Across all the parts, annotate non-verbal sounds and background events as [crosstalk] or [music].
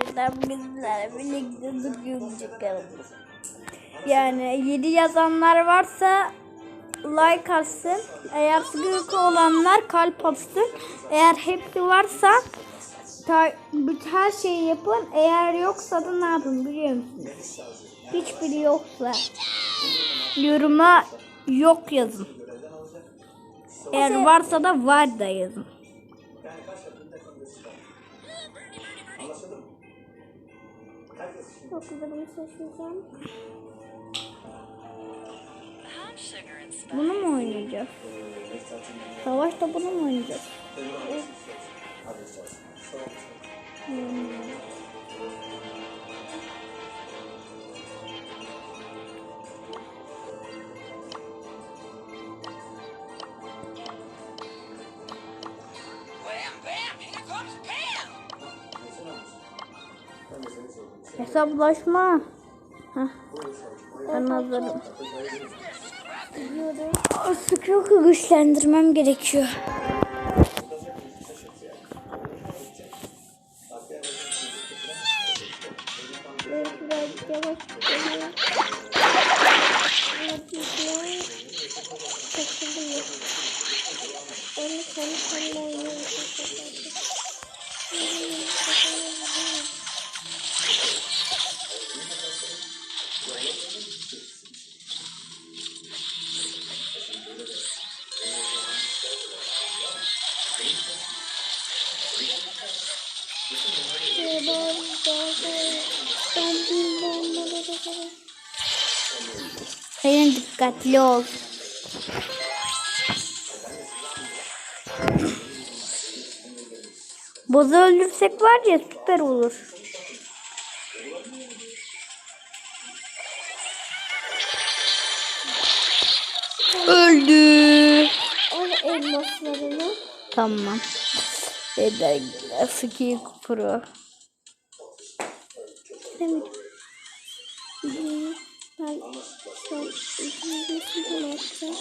arkadaşlar bugün sizlerle birlikte bugün çıkalım. Yani 7 yazanlar varsa like atsın. Eğer sıkıntı olanlar kalp atsın. Eğer hepsi varsa ta, her şeyi yapın. Eğer yoksa da ne yapın biliyor musunuz? Hiçbiri yoksa yoruma yok yazın. Eğer varsa da var da yazın. Okularımı seçeceğim. Bunu mu oynayacağız? Savaşta bunu mu oynayacağız? Hmm. Hesaplaşma. Heh. Ben hazırım. Aa, Sıkı güçlendirmem gerekiyor. Onu kendi. Dikkatli ol. Bozu öldürsek var ya süper olur. Öldü. Al elmaslarını. Tamam. Eder Ski Pro. Demedim. Ben şu yapacağım.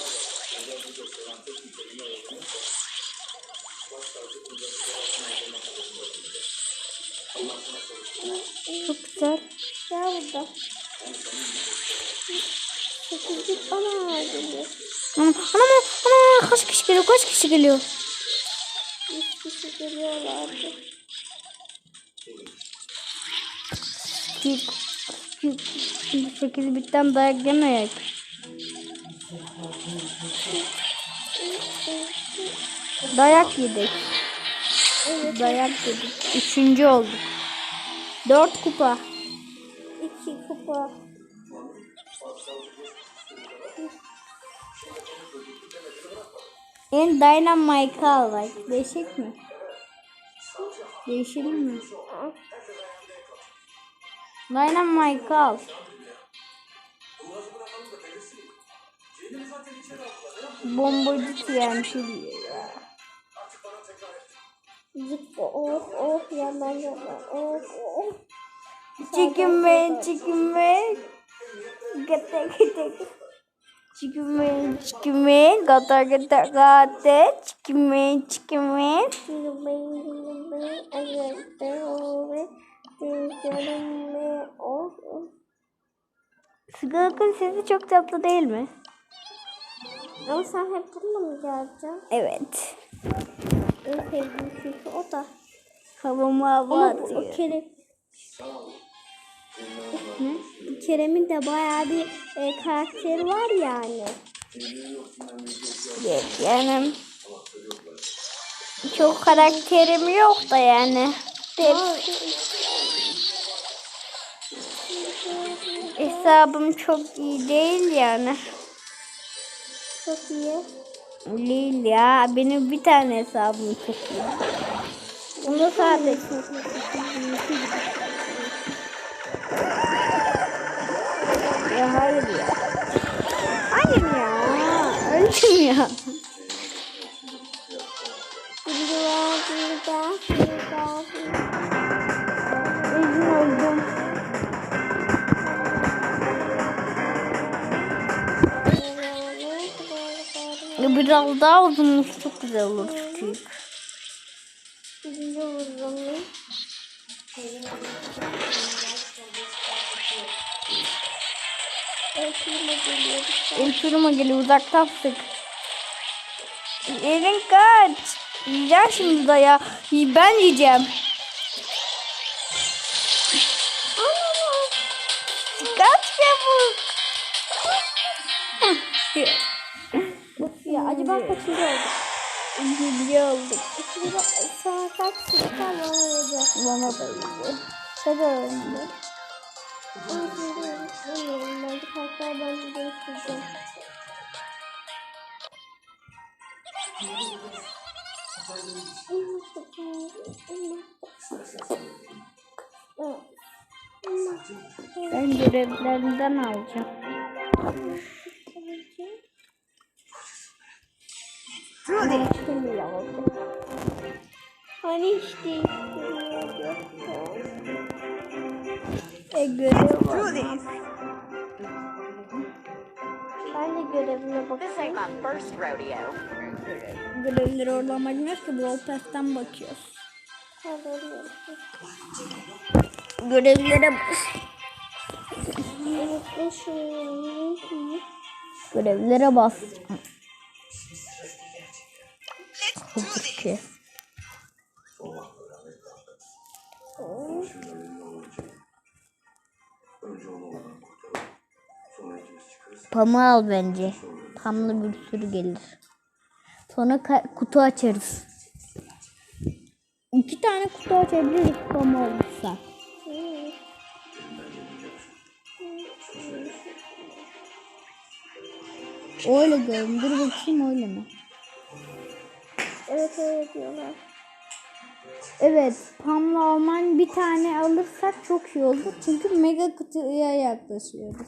Çok güzel. Ya burada. Sekizlik bana geliyor. Anam, anam, anam, kaç kişi geliyor, kaç kişi geliyor? Üç kişi geliyorlardı. Ski, ski, 8 bitten dayak yemeyek. Dayak yedik. Evet. Dayak yedik. Üçüncü olduk. Dört kupa. iki kupa. En Dynamite al bak. Değişik mi? Değişelim mi? Dynamite al. Bombacı TNT diyor ya. Zıpla oh oh yalan yalan oh oh. Chicken man. Gata gata. Chicken man. Gata gata gata. Chicken man. Yürümeyin yürümeyin. Ayakta olmayın. Dizlerimle oh oh. Sıkılıkın sesi çok tatlı değil mi? Ama sen hep bununla mı geleceksin? Evet. En sevdiğim çünkü o da. Havama hava Ama bu- o atıyor. Kerem... Ne? Kerem'in de bayağı bir e, karakteri var yani. Evet, yani çok karakterim yok da yani. Hesabım çok iyi değil yani. Çok iyi. Değil ya. Benim bir tane hesabım çok iyi. Onu sadece ya hayır ya. Hayır ya. Öldüm ya. Burada, burada, burada, Öldüm Biraz daha uzun olsa çok güzel olur çünkü. Turuma geliyor uzaktan sık. Elin kaç. Yiyeceğim şimdi daya. Ben yiyeceğim. Kaç çabuk. Acaba kaçıncı oldu? İkinci olduk. Acaba sana kaç sıra bana olacak? Bana da iyi. Sen önde. Bilmiyorum bence ben değiştireceğim. Ben görevlerinden alacağım. İşte E görev var. Ben de görevine This ain't my first rodeo. Görevleri oradan bakmıyoruz ki Brawl Pass'ten bakıyoruz. Yok. Görevlere şunu. Görevlere bas. Ki. Pamı al bence. Pamlı bir sürü gelir. Sonra kutu açarız. İki tane kutu açabiliriz pamı olursa. Öyle görün. Dur bakayım öyle mi? Evet öyle diyorlar. Evet, Pamla Alman bir tane alırsak çok iyi olur. Çünkü mega kutuya yaklaşıyoruz.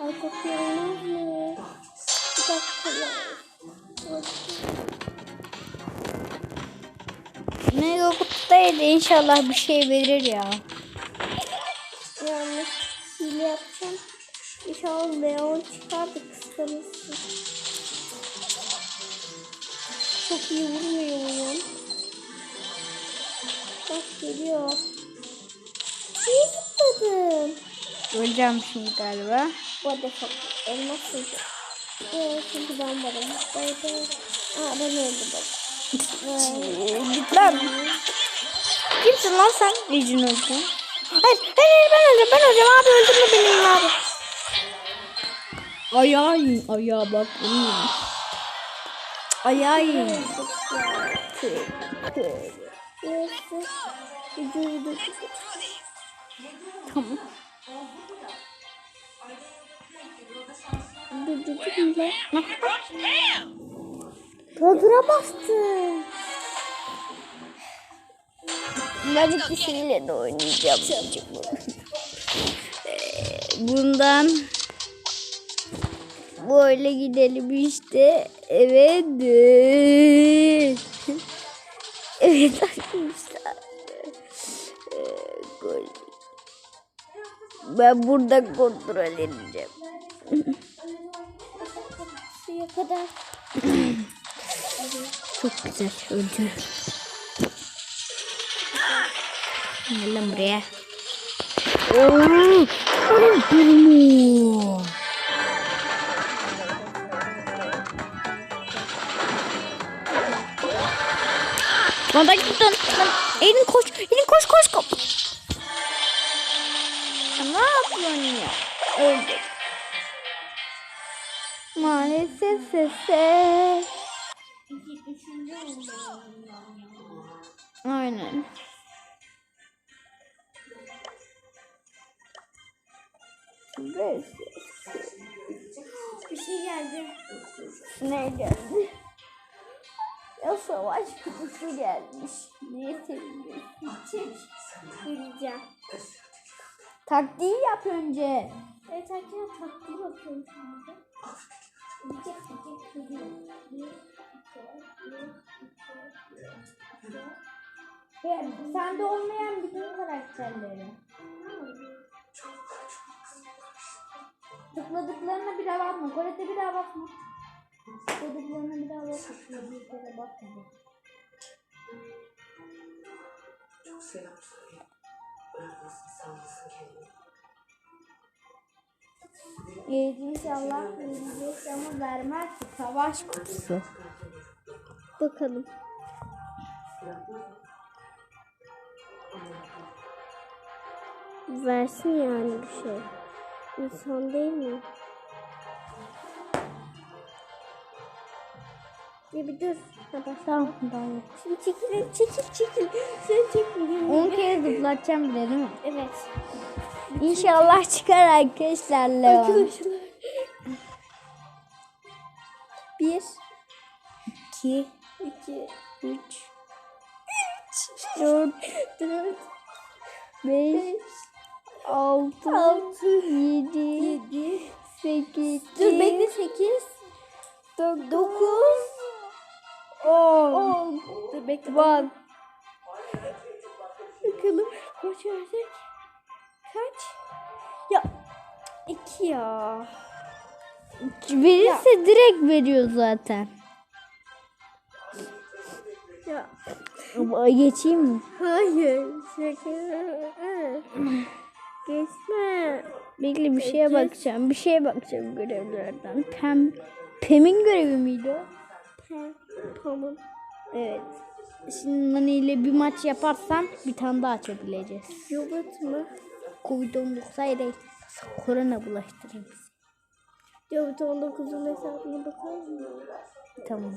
Ay çok iyi olmaz mı? Bir dakika. Mega kutudaydı inşallah bir şey verir ya. Yanlış hile yapacağım. İnşallah Leon çıkar da kıskanırsın. Çok iyi vurmuyor oyun. Bak geliyor. İyi zıpladım. Öleceğim şimdi galiba. Bu arada çok elmas sızı. Evet çünkü ben varım. Baydı. Aa ben öldüm bak. Ee, Git lan. Kimsin lan sen? Legend öldün. Hayır, hayır, hayır ben öleceğim, ben öleceğim abi öldürme beni abi. Ayağa in, ayağa bak. in. Ayağa in. Tamam. durdurduk hile. Pam! Tadına bastı. Magic dişiyle de oynayacağım. Bundan böyle gidelim işte. Evet. Evet arkadaşlar. Gol. Ben burada kontrol edeceğim. Suya kadar. Çok güzel öldü. Gel lan buraya. Durmu. Bana gittin. Lan, Elin koş. Elin koş koş koş. Ne yapıyorsun ya? Öldü. Maalesef sese. Aynen. Bir şey geldi. Ne geldi? Ya savaş kutusu gelmiş. Niye seviniyorsun? Çek. Gireceğim. Taktiği yap önce. Evet arkadaşlar taktiği bakıyorum şimdi. Gidecek gidecek geliyor. Bir, iki, bir, iki. Yani sende olmayan bütün karakterleri. Tıkladıklarına bir daha bakma. Kolete bir daha bakma. Tıkladıklarına bir daha bakma. Bir kere bakma. Çok selam söyle. İnşallah verecek ama vermez. Savaş kutusu. Bakalım. Versin yani bir şey. İnsan değil mi? Ya bir dur. Tamam ben Şimdi çekilin çekil çekil. Sen çekil. 10 kere zıplatacağım bile değil mi? Evet. İnşallah çıkar arkadaşlar Leon. Arkadaşlar. Bir. iki, iki, Üç. Üç. Dört. Dört. Beş. beş altı. Altı. Yedi. Yedi. Sekiz. Dur bekle sekiz. Dokuz. dokuz 10 Dur bekle. One. Bakalım kaç verecek? Kaç? Ya iki ya. Verirse ya. direkt veriyor zaten. Ya. Ama geçeyim mi? Hayır. Geçme. Belli bir şeye bakacağım. Bir şeye bakacağım görevlerden. Pem Pem'in görevi miydi o? Pamuk. Evet. Şimdi Nani ile bir maç yaparsan bir tane daha açabileceğiz. Yogurt mu? Covid-19 hayır hayır. Korona bulaştırır bizi. Yogurt 19'un hesabına bakar mısın? Tamam.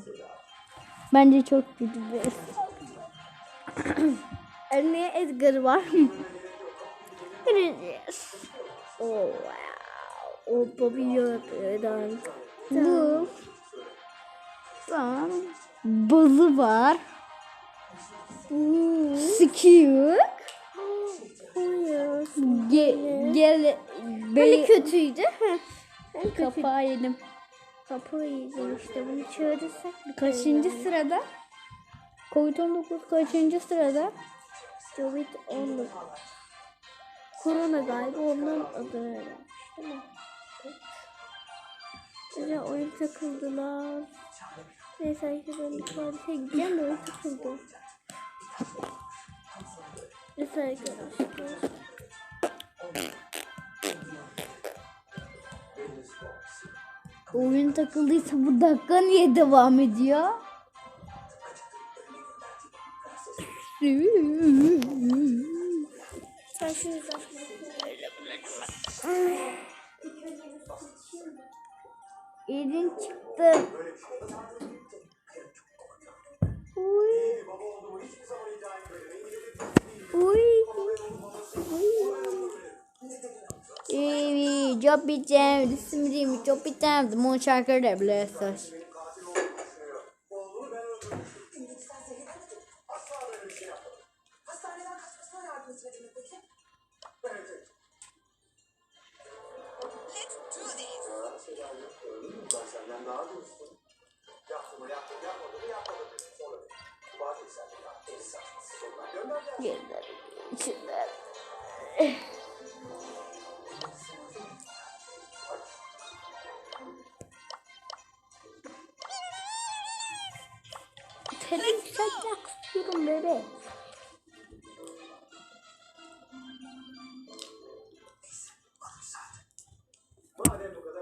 Bence çok kötü bir [coughs] Anne Edgar var. [laughs] Göreceğiz. oh wow. O Bobby Yoggurt'dan. Bu. Tamam. Bazı var. Sıkıyor. Ge gel Hani be kötüydü. Heh. En kötü. kapağı yedim. Kapı yiyeceğim işte bunu çağırırsak. bir Kaçıncı sırada? Covid-19 kaçıncı sırada? Covid 19. Korona galiba ondan adı öyle. Değil mi? Oyun takıldılar. Neyse arkadaşlar ben bir tuvalete gideceğim de oyun takıldı. Neyse arkadaşlar. Oyun takıldıysa bu dakika niye devam ediyor? Sen da- Elin çıktı. Job biteceğim, resimliyim, job biteceğim, mon şarkıları da biliyorsun. Gezer, Seni yükseltmek istiyorum bebe. Madem bu kadar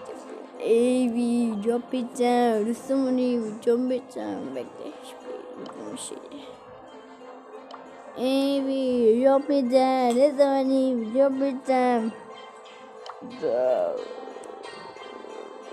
Evi, job biteceğim, resimliyim, job biteceğim. Bekle, hiçbir bir şey. Evi, job biteceğim, resimliyim, job biteceğim. Go.